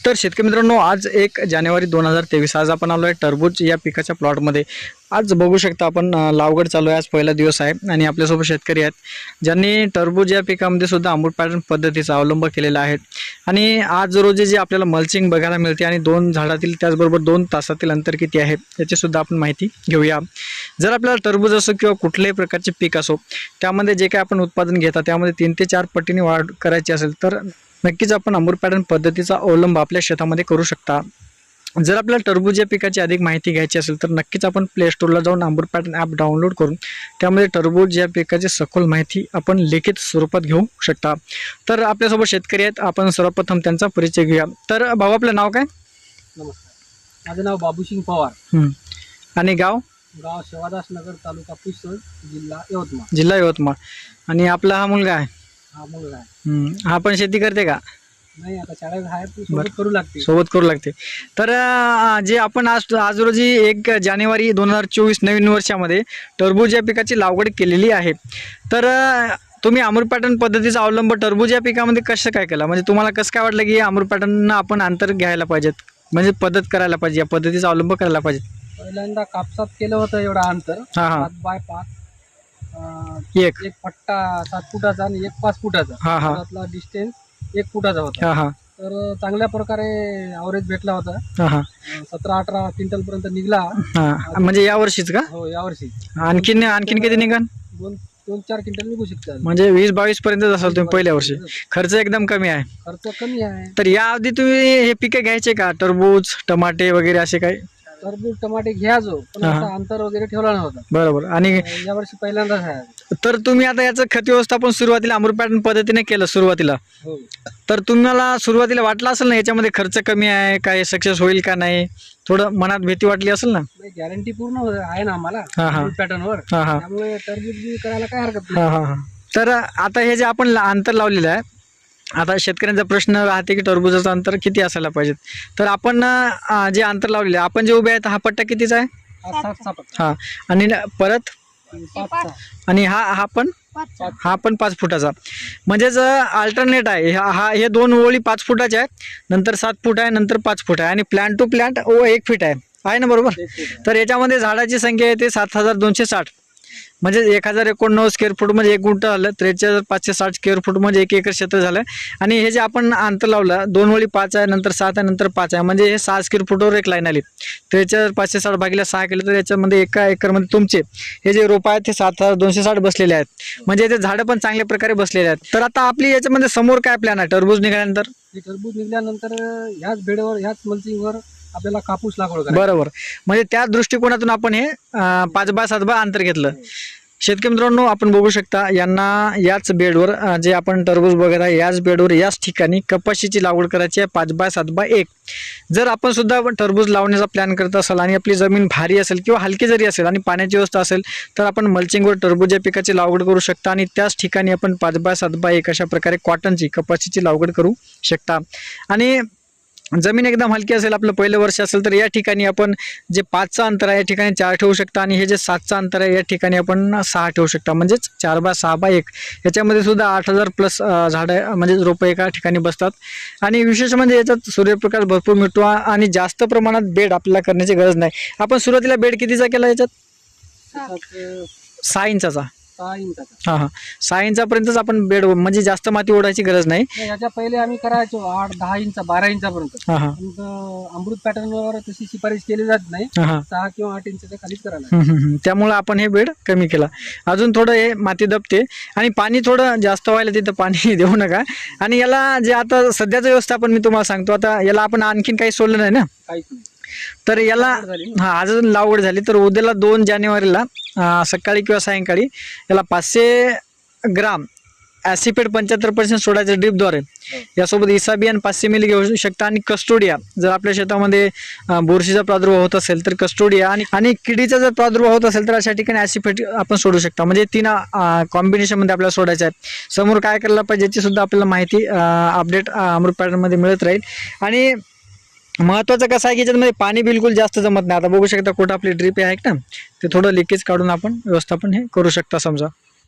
तर शेतकरी मित्रांनो आज एक जानेवारी दोन हजार तेवीस आज आपण आलो आहे टरबूज या पिकाच्या प्लॉटमध्ये. आज बघू शकता आपण लावगड चालू आहे आज पहिला दिवस आहे आणि आपल्यासोबत शेतकरी आहेत ज्यांनी टरबूज या पिकामध्ये सुद्धा आंबूट पॅटर्न पद्धतीचा अवलंब केलेला आहे. आणि आज रोजी जे आपल्याला मल्चिंग बघायला मिळते आणि दोन झाडातील त्याचबरोबर दोन तासातील अंतर किती आहे याचीसुद्धा आपण माहिती घेऊया. जर आपल्याला टरबूज असो किंवा कुठल्याही प्रकारचे पीक असो त्यामध्ये जे काही आपण उत्पादन घेतात त्यामध्ये तीन ते चार पटीने वाढ करायची असेल तर नक्कीच आपण अमृत पॅटर्न पद्धतीचा अवलंब आपल्या शेतामध्ये करू शकता. जर आपल्याला टरबूज या पिकाची अधिक माहिती घ्यायची असेल तर नक्कीच आपण प्ले स्टोरला जाऊन अमृत पॅटर्न ॲप डाउनलोड करून त्यामध्ये टरबूज या पिकाची सखोल माहिती आपण लिखित स्वरूपात घेऊ शकता. तर आपल्यासोबत शेतकरी आहेत आपण सर्वप्रथम त्यांचा परिचय घेऊया. तर भाऊ आपलं नाव काय? नमस्कार. माझं नाव बाबूसिंग पवार. आणि गाव? गाव शेवादास नगर तालुका पुसद जिल्हा यवतमाळ. जिल्हा यवतमाळ. आणि आपला हा मुलगा आहे? हा मुलगा आहे. पण शेती करते का? नाही आता शाळेत आहे ती सोबत करू लागते. सोबत करू लागते. तर अं, जे आपण आज आज रोजी एक जानेवारी दोन हजार चोवीस नवीन वर्षामध्ये टरबूज या पिकाची लागवड केलेली आहे. तर अं, तुम्ही अमृत पॅटर्न पद्धतीचा अवलंब टरबूज या पिकामध्ये कसं काय केला? म्हणजे तुम्हाला कसं काय वाटलं की अमृत पॅटर्न आपण अंतर घ्यायला पाहिजेत? म्हणजे पद्धत करायला पाहिजे या पद्धतीचा अवलंब करायला पाहिजे पहिल्यांदा कापसात केलं होतं एवढं अंतर. हां हां. पाच बाय पाच. एक. एक पट्टा सात फुटाचा आणि एक पाच फुटाचा. हां हां. त्यातला डिस्टन्स एक फुटाचा होता. हां हां. तर चांगल्या प्रकारे ॲव्हरेज भेटला होता. हां हां. अं, सतरा अठरा क्विंटल पर्यंत निघला. हां म्हणजे या वर्षीच का? हो यावर्षी आणखीन आणखीन किती निघाल? दोन दोन चार क्विंटल निघू शकतात. म्हणजे वीस बावीस पर्यंतच असाल तुम्ही पहिल्या वर्षी. खर्च एकदम कमी आहे. खर्च कमी आहे. तर याआधी तुम्ही हे पिके घ्यायचे का? टरबूज टमाटे वगैरे असे काही? टरबूज टमाटे घ्यायचो पण हा. आता अंतर वगैरे ठेवला नव्हता. बरोबर. आणि यावर्षी पहिल्यांदाच आहे तर तुम्ही आता याचं खत व्यवस्थापन सुरुवातीला अमृत पॅटर्न पद्धतीने केलं सुरुवातीला. हो. तर तुम्हाला सुरुवातीला वाटलं असेल ना याच्यामध्ये खर्च कमी आहे काय सक्सेस होईल का नाही? थोडं मनात भीती वाटली असेल ना? गॅरंटी पूर्ण हो- आहे ना आम्हाला हा हा. पॅटर्न वर. हा हा. त्यामुळे बी करायला काय हरकत हा हा हा. तर आता हे जे आपण ला- अंतर लावलेलं आहे आता शेतकऱ्यांचा प्रश्न राहते की टरबूजाचं अंतर किती असायला पाहिजे तर आपण अं, जे अंतर लावलेलं आहे आपण जे उभे आहेत हा पट्टा कितीचा आहे? हा. हा आणि न- परत? आणि हा हा पण? हा पण पाच फुटाचा. म्हणजेच अल्टरनेट आहे. हा हा हे दोन ओळी पाच फुटाच्या आहेत. नंतर सात फूट आहे नंतर पाच फूट आहे. आणि प्लॅन्ट टू प्लॅन्ट ओ एक फीट आहे. आहे ना बरोबर? आहे. तर याच्यामध्ये झाडाची संख्या येते सात हजार दोनशे साठ. म्हणजे एक हजार एकोणनव्वद स्क्वेअर फूट म्हणजे एक गुंठ आलं त्रेचाळीस हजार पाचशे साठ स्क्वेअर फूट म्हणजे एक एकर क्षेत्र झालं. आणि हे जे आपण अंतर लावलं दोन वळी पाच आहे नंतर सात आहे नंतर पाच आहे. म्हणजे हे सहा स्क्वेअर फूटवर एक लाईन आली. त्रेचाळीस हजार पाचशे साठ भागीला सहा केलं तर याच्यामध्ये एका एकरमध्ये तुमचे हे जे रोपं आहेत ते सात हजार दोनशे साठ बसलेले आहेत. म्हणजे ते झाडं पण चांगल्या प्रकारे बसलेले आहेत. तर आता आपली याच्यामध्ये समोर काय प्लॅन आहे? टरबूज निघाल्यानंतर? टरबूज निघाल्यानंतर ह्याच बेडवर ह्याच मल्चिंगवर आपल्याला कापूस लागवड करायची. बरोबर. म्हणजे त्या दृष्टिकोनातून आपण हे अं, पाच बाय सात बाय अंतर घेतलं. शेतकरी मित्रांनो आपण बघू शकता यांना याच बेडवर अं, जे आपण टरबूज बघत आहे याच बेडवर याच ठिकाणी कपाशीची लागवड करायची आहे पाच बाय सात बाय एक. जर आपण सुद्धा टरबूज लावण्याचा प्लॅन करत असाल आणि आपली जमीन भारी असेल किंवा हलकी जरी असेल आणि पाण्याची व्यवस्था असेल तर आपण मल्चिंगवर टरबूज या पिकाची लागवड करू शकता आणि त्याच ठिकाणी आपण पाच बाय सात बाय एक अशा प्रकारे कॉटनची कपाशीची लागवड करू शकता. आणि जमीन एकदम हलकी असेल आपलं पहिलं वर्ष असेल तर या ठिकाणी आपण जे पाचचं अंतर आहे या ठिकाणी चार ठेवू शकता आणि हे जे सातचं अंतर आहे या ठिकाणी आपण सहा ठेवू शकता. म्हणजेच चार बाय सहा बाय एक. याच्यामध्ये सुद्धा आठ हजार प्लस झाडं म्हणजे रोपं एका ठिकाणी बसतात. आणि विशेष म्हणजे याच्यात सूर्यप्रकाश भरपूर मिळतो आणि जास्त प्रमाणात बेड आपल्याला करण्याची गरज नाही. आपण सुरुवातीला बेड कितीचा केला याच्यात? सहा इंचाचा. सहा इंचाचा हां हां. सहा इंचापर्यंतच आपण बेड म्हणजे जास्त माती ओढायची गरज नाही. नाही, ह्याच्या पहिले आम्ही करायचो आठ दहा इंच बारा इंचापर्यंत. हां हां. पण, अं, अमृत पॅटर्नवर तशी शिफारस केली जात नाही. हां हां. सहा किंवा आठ इंचच्या खालीच करायला हम्म, हम्म, हम्म. त्यामुळं आपण हे बेड कमी केला. अजून थोडं हे माती दबते. आणि पाणी थोडं जास्त व्हायला तिथं पाणी देऊ नका. आणि याला जे आता सध्याचं व्यवस्थापन मी तुम्हाला सांगतो. आता याला आपण आणखीन काही सोडलं नाही ना? काहीच नाही. तर याला? हा आज लागवड झाली. तर उद्याला दोन जानेवारीला सकाळी किंवा सायंकाळी याला पाचशे ग्राम ॲसिपेट पंच्याहत्तर पर्सेंट सोडायचं ड्रीपद्वारे. यासोबत इसाबियन पाचशे मिली घेऊ शकता. आणि कस्टोडिया जर आपल्या शेतामध्ये बुरशीचा प्रादुर्भाव होत असेल तर कस्टोडिया आणि आणि किडीचा जर प्रादुर्भाव होत असेल तर अशा ठिकाणी ॲसिपेट आपण सोडू शकता. म्हणजे तीन कॉम्बिनेशनमध्ये आपल्याला सोडायचं आहे. समोर काय करायला पाहिजे याची सुद्धा आपल्याला माहिती अपडेट अमृत पॅटर्नमध्ये मिळत राहील. आणि महत्त्वाचं कसं आहे की याच्यामध्ये पाणी बिलकुल जास्त जमत नाही. आता बघू शकता कुठं आपली ड्रीप आहे ना. ते थोडं लिकेज काढून आपण व्यवस्थापन हे करू शकता समजा.